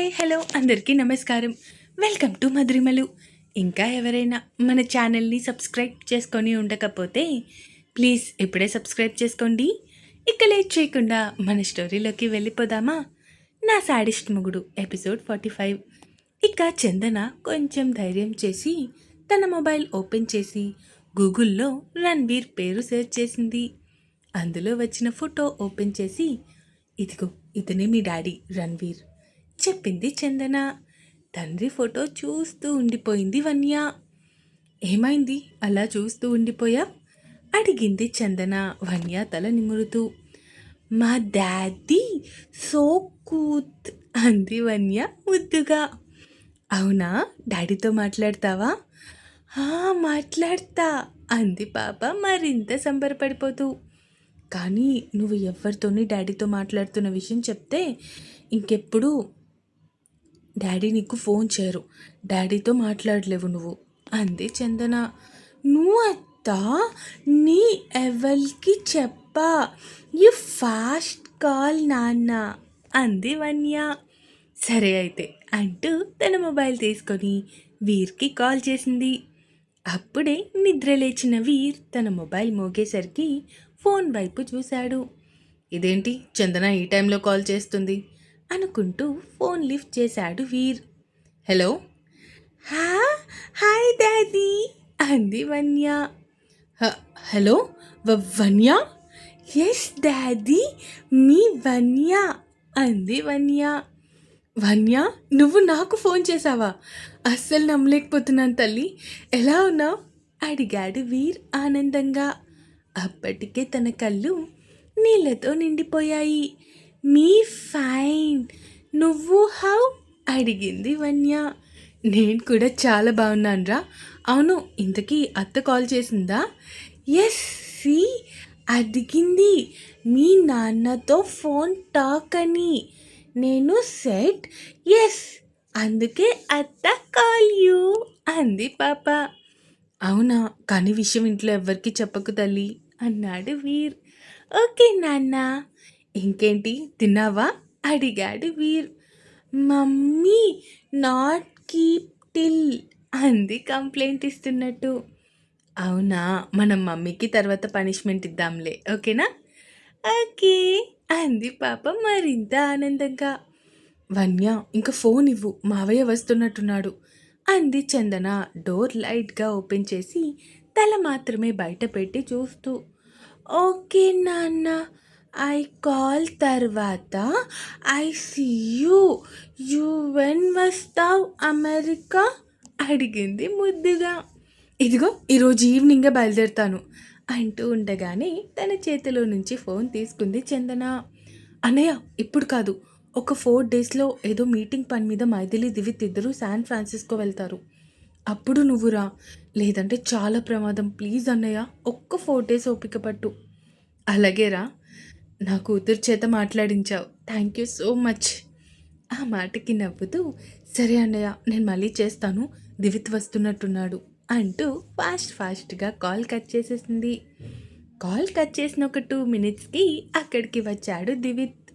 Hi hello అందరికీ నమస్కారం. Welcome to Madhurimalu. ఇంకా ఎవరైనా మన ఛానల్ని సబ్స్క్రైబ్ చేసుకొని ఉండకపోతే ప్లీజ్ ఇప్పుడే సబ్స్క్రైబ్ చేసుకోండి. ఇక లేట్ చేయకుండా మన స్టోరీలోకి వెళ్ళిపోదామా? నా సాడిస్ట్ మొగుడు ఎపిసోడ్ ఫార్టీ ఫైవ్. ఇక చందన కొంచెం ధైర్యం చేసి తన మొబైల్ ఓపెన్ చేసి గూగుల్లో రణ్వీర్ పేరు సెర్చ్ చేసింది. అందులో వచ్చిన ఫోటో ఓపెన్ చేసి ఇదిగో ఇతనే మీ డాడీ రణ్వీర్ చెప్పింది చందన. తండ్రి ఫోటో చూస్తూ ఉండిపోయింది వన్య. ఏమైంది? అలా చూస్తూ ఉండిపోయా? అడిగింది చందన. వన్య తల నిమురుతూ మా డాడీ సో కూత్ అంది వన్య ముద్దుగా. అవునా? డాడీతో మాట్లాడతావా? "ఆ, మాట్లాడతా అంది పాప మరింత సంబరపడిపోతూ. కానీ నువ్వు ఎవరితోని డాడీతో మాట్లాడుతున్న విషయం చెప్తే ఇంకెప్పుడు డాడీ నీకు ఫోన్ చేయరు. డాడీతో మాట్లాడలేవు నువ్వు. అంది చందన. నువ్వు అత్త నీ ఎవరికి చెప్పా? యు ఫాస్ట్ కాల్ నాన్న అంది వన్య. సరే అయితే అంటూ తన మొబైల్ తీసుకొని వీర్కి కాల్ చేసింది. అప్పుడే నిద్ర లేచిన వీర్ తన మొబైల్ మోగేసరికి ఫోన్ వైపు చూశాడు. ఇదేంటి చందన ఈ టైంలో కాల్ చేస్తుంది? అనుకుంటూ ఫోన్ లిఫ్ట్ చేశాడు వీర్. హలో? హా హాయ్ డాడీ అంది వన్య. "హ- హలో వన్య? ఎస్ డాడీ మీ వన్య అంది వన్య. వన్య నువ్వు నాకు ఫోన్ చేసావా అస్సలు నమ్మలేకపోతున్నాను తల్లి. ఎలా ఉన్నావు? అడిగాడు వీర్ ఆనందంగా. అప్పటికే తన కళ్ళు నీళ్ళతో నిండిపోయాయి. Me fine. నువ్వు హౌ? అడిగింది వన్య. నేను కూడా చాలా బాగున్నానురా. అవును ఇంతకీ అత్త కాల్ చేసిందా? Yes see. అడిగింది. మీ నాన్నతో ఫోన్ టాక్ అని. నేను సెట్ ఎస్. అందుకే అత్త కాల్ యూ అంది పాప. అవునా కానీ విషయం ఇంట్లో ఎవ్వరికి చెప్పకు తల్లి అన్నాడు వీర్. ఓకే నాన్న. ఇంకేంటి? తిన్నావా? అడిగాడు Veer. Mummy not keep till అంది కంప్లైంట్ ఇస్తున్నట్టు. అవునా? మనం మమ్మీకి తర్వాత పనిష్మెంట్ ఇద్దాంలే ఓకేనా? ఓకే అంది పాప మరింత ఆనందంగా. వన్య ఇంకా ఫోన్ ఇవ్వు మావయ్య వస్తున్నట్టున్నాడు అంది చందన డోర్ లైట్గా ఓపెన్ చేసి తల మాత్రమే బయట పెట్టి చూస్తూ. ఓకే నాన్న ఐ కాల్ తర్వాత I see you you when వస్తావు అమెరికా అడిగింది ముద్దుగా. ఇదిగో ఈరోజు ఈవినింగే బయలుదేరుతాను అంటూ ఉండగానే తన చేతిలో నుంచి ఫోన్ తీసుకుంది చందన. అన్నయ్య ఇప్పుడు కాదు. ఒక ఫోర్ డేస్లో ఏదో మీటింగ్ పని మీద మైథిలి దివిత్ ఇద్దరు శాన్ ఫ్రాన్సిస్కో వెళ్తారు. అప్పుడు నువ్వురా లేదంటే చాలా ప్రమాదం. ప్లీజ్ అన్నయ్య ఒక్క ఫోర్ డేస్ ఓపిక పట్టు. అలాగేరా నా కూతురు చేత మాట్లాడించావు. థ్యాంక్ యూ సో మచ్ ఆ మాటకి నవ్వుతూ సరే అన్నయ్య నేను మళ్ళీ చేస్తాను. దివిత్ వస్తున్నట్టున్నాడు అంటూ ఫాస్ట్ ఫాస్ట్గా కాల్ కట్ చేసేసింది. కాల్ కట్ చేసిన ఒక టూ మినిట్స్కి అక్కడికి వచ్చాడు దివిత్.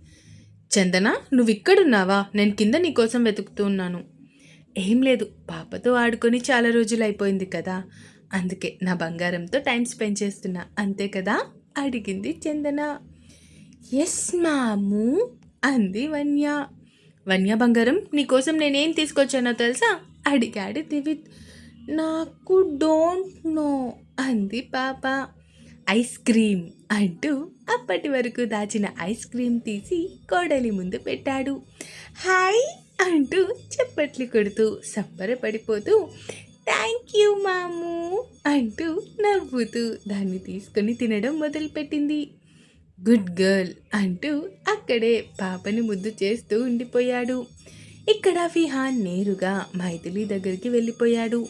చందన నువ్వు ఇక్కడున్నావా నేను కింద నీకోసం వెతుకుతూ ఉన్నాను. ఏం లేదు పాపతో ఆడుకొని చాలా రోజులు అయిపోయింది కదా. అందుకే నా బంగారంతో టైం స్పెండ్ చేస్తున్నా. అంతే కదా? అడిగింది చందన. ఎస్ మాము అంది వన్య. వన్య బంగారం నీకోసం నేనేం తీసుకొచ్చానో తెలుసా? అడిగాడు దివిత్. నాకు డోంట్ నో అంది పాప. ఐస్ క్రీమ్ అంటూ అప్పటి వరకు దాచిన ఐస్ క్రీమ్ తీసి కోడలి ముందు పెట్టాడు. హాయ్ అంటూ చప్పట్లు కొడుతూ సంబరపడిపోతూ థ్యాంక్ యూ మాము అంటూ నవ్వుతూ దాన్ని తీసుకొని తినడం మొదలుపెట్టింది. గుడ్ గర్ల్ అంటూ అక్కడే పాపని ముద్దు చేస్తూ ఉండిపోయాడు. ఇక్కడ ఫిహాన్ నేరుగా మైథిలి దగ్గరికి వెళ్ళిపోయాడు.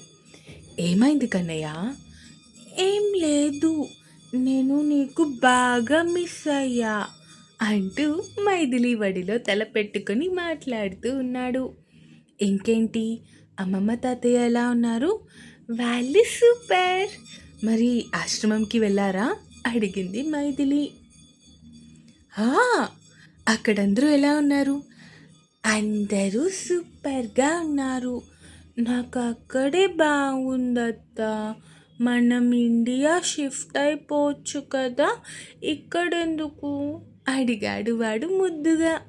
ఏమైంది కన్నయ్య? ఏం లేదు నేను నీకు బాగా మిస్ అయ్యా అంటూ మైథిలి వడిలో తల పెట్టుకొని మాట్లాడుతూ ఉన్నాడు. ఇంకేంటి? అమ్మమ్మ తాతయ్య ఎలా ఉన్నారు? వాళ్ళు సూపర్. మరి ఆశ్రమంకి వెళ్ళారా? అడిగింది మైథిలి. అక్కడందరూ ఎలా ఉన్నారు? అందరూ సూపర్గా ఉన్నారు. నాకు అక్కడే బాగుందత్త మనం ఇండియా షిఫ్ట్ అయిపోవచ్చు కదా? ఇక్కడెందుకు? అడిగాడు వాడు ముద్దుగా.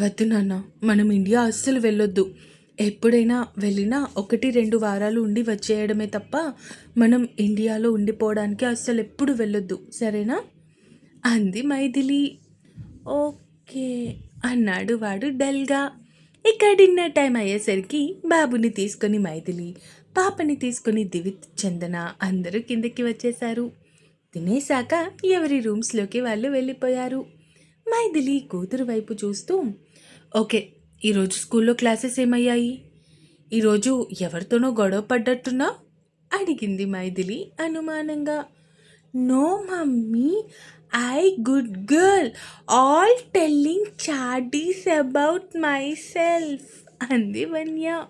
వద్దు నాన్న మనం ఇండియా అస్సలు వెళ్ళొద్దు. ఎప్పుడైనా వెళ్ళినా ఒకటి రెండు వారాలు ఉండి వచ్చేయడమే తప్ప మనం ఇండియాలో ఉండిపోవడానికి అస్సలు ఎప్పుడు వెళ్ళొద్దు. సరేనా? అంది మైథిలి. ఓకే అన్నాడు వాడు డల్గా. ఇక డిన్నర్ టైం అయ్యేసరికి బాబుని తీసుకొని మైథిలి పాపని తీసుకొని దివిత్ చందన అందరూ కిందకి వచ్చేశారు. తినేశాక ఎవరి రూమ్స్లోకి వాళ్ళు వెళ్ళిపోయారు. మైథిలి కూతురు వైపు చూస్తూ ఓకే ఈరోజు స్కూల్లో క్లాసెస్ ఏమయ్యాయి? ఈరోజు ఎవరితోనో గొడవ పడ్డట్టున్నా? అడిగింది మైథిలి అనుమానంగా. No mummy I good girl all telling చార్డీస్ about my self అంది వన్య.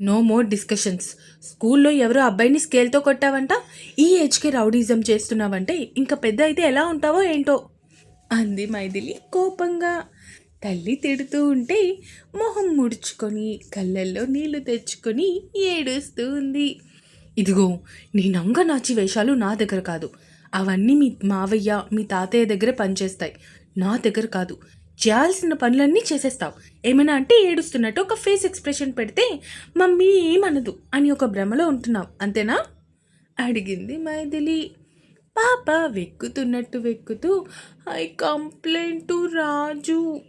నో మోర్ డిస్కషన్స్ స్కూల్లో ఎవరో అబ్బాయిని స్కేల్తో కొట్టావంట? ఈ ఏజ్కి రౌడీజం చేస్తున్నావంటే ఇంకా పెద్ద అయితే ఎలా ఉంటావో ఏంటో? అంది మైథిలి కోపంగా. తల్లి తిడుతూ ఉంటే మొహం ముడుచుకొని కళ్ళల్లో నీళ్ళు తెచ్చుకొని ఏడుస్తూ ఉంది. ఇదిగో నీ నంగ నాచి వేషాలు నా దగ్గర కాదు. అవన్నీ మీ మావయ్య మీ తాతయ్య దగ్గర పనిచేస్తాయి. నా దగ్గర కాదు. చేయాల్సిన పనులన్నీ చేసేస్తావు. ఏమైనా అంటే ఏడుస్తున్నట్టు ఒక ఫేస్ ఎక్స్ప్రెషన్ పెడితే మమ్మీ ఏమనదు అని ఒక భ్రమలో ఉంటున్నావు. అంతేనా? అడిగింది మైథిలి. పాప వెక్కుతున్నట్టు వెక్కుతూ ఐ కంప్లైంట్ టు రాజు.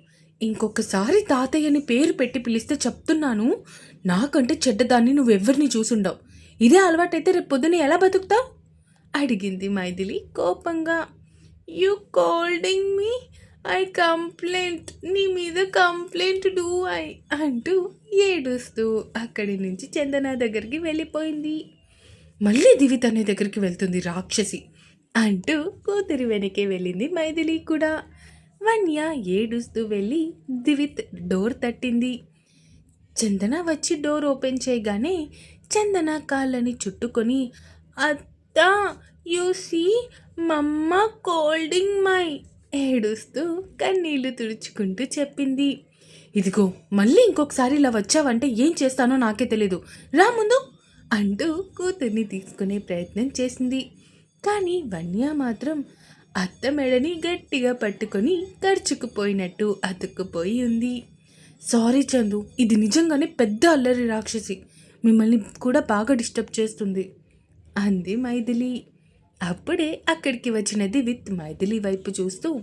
ఇంకొకసారి తాతయ్యని పేరు పెట్టి పిలిస్తే చెప్తున్నాను. నాకంటే చెడ్డదాన్ని నువ్వెవ్వరిని చూసుండవు. ఇదే అలవాటైతే రేపు పొద్దున ఎలా బతుకుతావు? అడిగింది మైథిలి కోపంగా. You scolding me I complaint నీ మీద కంప్లైంట్ డూ ఐ అంటూ ఏడుస్తూ అక్కడి నుంచి చందన దగ్గరికి వెళ్ళిపోయింది. మళ్ళీ దివి తన దగ్గరికి వెళ్తుంది రాక్షసి అంటూ కూతురి వెనకే వెళ్ళింది మైథిలి కూడా. వన్య ఏడుస్తూ వెళ్ళి దివిత్ డోర్ తట్టింది. చందన వచ్చి డోర్ ఓపెన్ చేయగానే చందన కాళ్ళని చుట్టుకొని అత్తా యూసి మమ్మ కోల్డింగ్ మై ఏడుస్తూ కన్నీళ్ళు తుడుచుకుంటూ చెప్పింది. ఇదిగో మళ్ళీ ఇంకొకసారి ఇలా వచ్చావంటే ఏం చేస్తానో నాకే తెలీదు. రా ముందు అంటూ కూతుర్ని తీసుకునే ప్రయత్నం చేసింది. కానీ వన్య మాత్రం అత్త మెడని గట్టిగా పట్టుకొని ఖర్చుకుపోయినట్టు అతుక్కుపోయి ఉంది. సారీ చందు ఇది నిజంగానే పెద్ద అల్లరి రాక్షసి. మిమ్మల్ని కూడా బాగా డిస్టర్బ్ చేస్తుంది. అంది మైథిలి. అప్పుడే అక్కడికి వచ్చినది విత్ మైథిలి వైపు చూస్తూ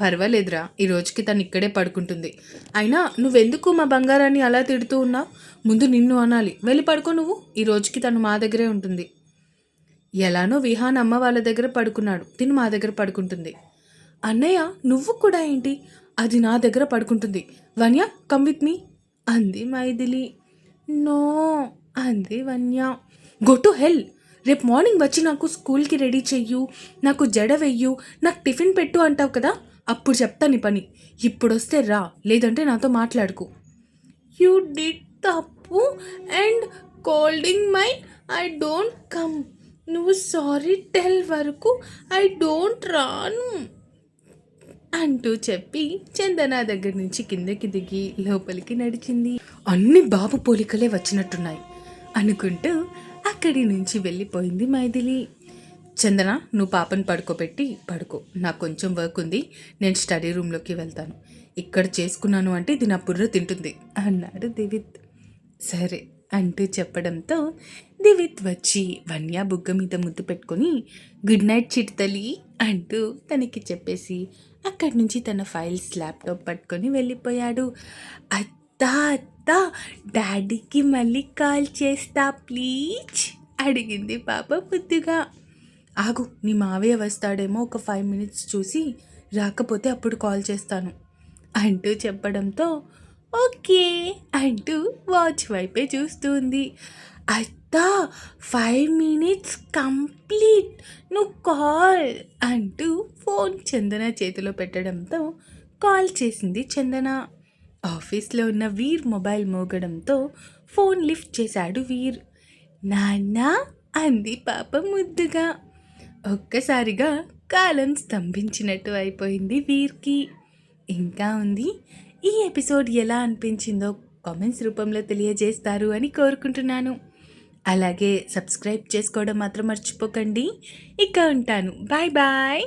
పర్వాలేదురా ఈ రోజుకి తను ఇక్కడే పడుకుంటుంది. అయినా నువ్వెందుకు మా బంగారాన్ని అలా తిడుతూ ఉన్నావు ముందు నిన్ను అనాలి. వెళ్ళి పడుకో నువ్వు. ఈ రోజుకి తను మా దగ్గరే ఉంటుంది. ఎలానో విహాన్ అమ్మ వాళ్ళ దగ్గర పడుకున్నాడు. తిను మా దగ్గర పడుకుంటుంది. అన్నయ్య నువ్వు కూడా ఏంటి? అది నా దగ్గర పడుకుంటుంది. వన్య కమ్ విత్ మీ. అంది మైథిలి. నో అంది వన్య. Go to hell. రేపు మార్నింగ్ వచ్చి నాకు స్కూల్కి రెడీ చెయ్యు నాకు జడ వెయ్యు నాకు టిఫిన్ పెట్టు అంటావు కదా అప్పుడు చెప్తాను నీ పని. ఇప్పుడు వస్తే రా లేదంటే నాతో మాట్లాడుకు. యూ డిడ్ తప్పు and scolding my I don't come. నువ్వు సారీ టెల్ వరకు ఐ డోంట్ రాను. అంటూ చెప్పి చందన దగ్గర నుంచి కిందకి దిగి లోపలికి నడిచింది. అన్ని బాబు పోలికలే వచ్చినట్టున్నాయి. అనుకుంటూ అక్కడి నుంచి వెళ్ళిపోయింది మైథిలి. చందన నువ్వు పాపను పడుకోబెట్టి పడుకో. నాకు కొంచెం వర్క్ ఉంది. నేను స్టడీ రూమ్లోకి వెళ్తాను. ఇక్కడ చేసుకున్నాను అంటే ఇది నా బుర్ర తింటుంది అన్నాడు దివిత్. సరే అంటూ చెప్పడంతో దివిత్ వచ్చి వన్య బుగ్గ మీద ముద్దు పెట్టుకొని గుడ్ నైట్ చిట్తలి అంటూ తనకి చెప్పేసి అక్కడి నుంచి తన ఫైల్స్ ల్యాప్టాప్ పట్టుకొని వెళ్ళిపోయాడు. తాత అత్తా డాడీకి మళ్ళీ కాల్ చేస్తా ప్లీజ్ అడిగింది పాప బుద్ధిగా. ఆగు నీ మావయ్య వస్తాడేమో ఒక ఫైవ్ మినిట్స్ చూసి రాకపోతే అప్పుడు కాల్ చేస్తాను అంటూ చెప్పడంతో ఓకే అంటూ వాచ్ వైపే చూస్తుంది. అత్తా ఫైవ్ మినిట్స్ కంప్లీట్ నువ్వు కాల్ అంటూ ఫోన్ చందన చేతిలో పెట్టడంతో కాల్ చేసింది చందన. ఆఫీస్లో ఉన్న వీర్ మొబైల్ మోగడంతో ఫోన్ లిఫ్ట్ చేశాడు వీర్. నాన్న అంది పాప ముద్దుగా. ఒక్కసారిగా కాలం స్తంభించినట్టు అయిపోయింది వీర్కి. ఇంకా ఉంది ఈ ఎపిసోడ్ ఎలా అనిపించిందో కామెంట్స్ రూపంలో తెలియజేస్తారు అని కోరుకుంటున్నాను. అలాగే సబ్స్క్రైబ్ చేసుకోవడం మాత్రం మర్చిపోకండి. ఇక ఉంటాను. Bye bye.